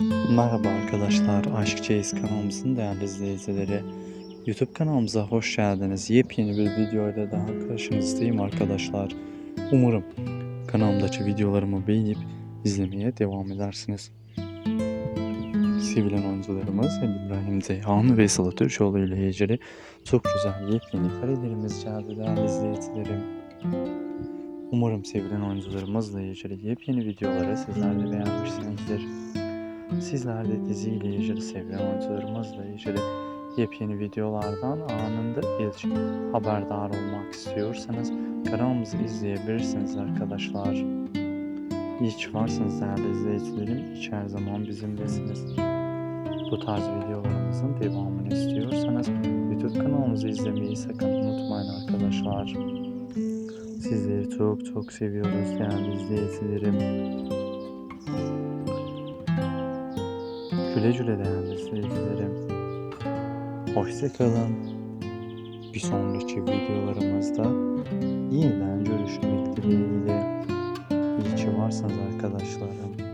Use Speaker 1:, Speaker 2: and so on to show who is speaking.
Speaker 1: Merhaba arkadaşlar, Aşk Çeyiz kanalımızın değerli izleyicileri. YouTube kanalımıza hoş geldiniz. Yepyeni bir videoyla daha karşınızdayım arkadaşlar. Umarım kanalımdaki videolarımı beğenip izlemeye devam edersiniz. Sevilen oyuncularımız İbrahim Zeyhan ve Sıla Türkoğlu ile ilgili çok güzel yepyeni karelerimiz geldi değerli izleyicilerim. Umarım sevilen oyuncularımızla ilgili yepyeni videoları sizler de beğenmişsinizdir. Sizler de diziyle ilgili sevilen oyuncularımızla ilgili yepyeni videolardan anında ilk haberdar olmak istiyorsanız kanalımızı izleyebilirsiniz arkadaşlar. İyi ki varsınız değerli izleyicilerim. Hiç her zaman bizimlesiniz. Bu tarz videolarımızın devamını istiyorsanız YouTube kanalımızı izlemeyi sakın unutmayın arkadaşlar. Sizleri çok çok seviyoruz değerli izleyicilerim. Güle güle değerli izleyicilerim. Hoşçakalın. Bir sonraki videolarımızda yeniden görüşmek dileğiyle. İyi ki varsınız arkadaşlarım.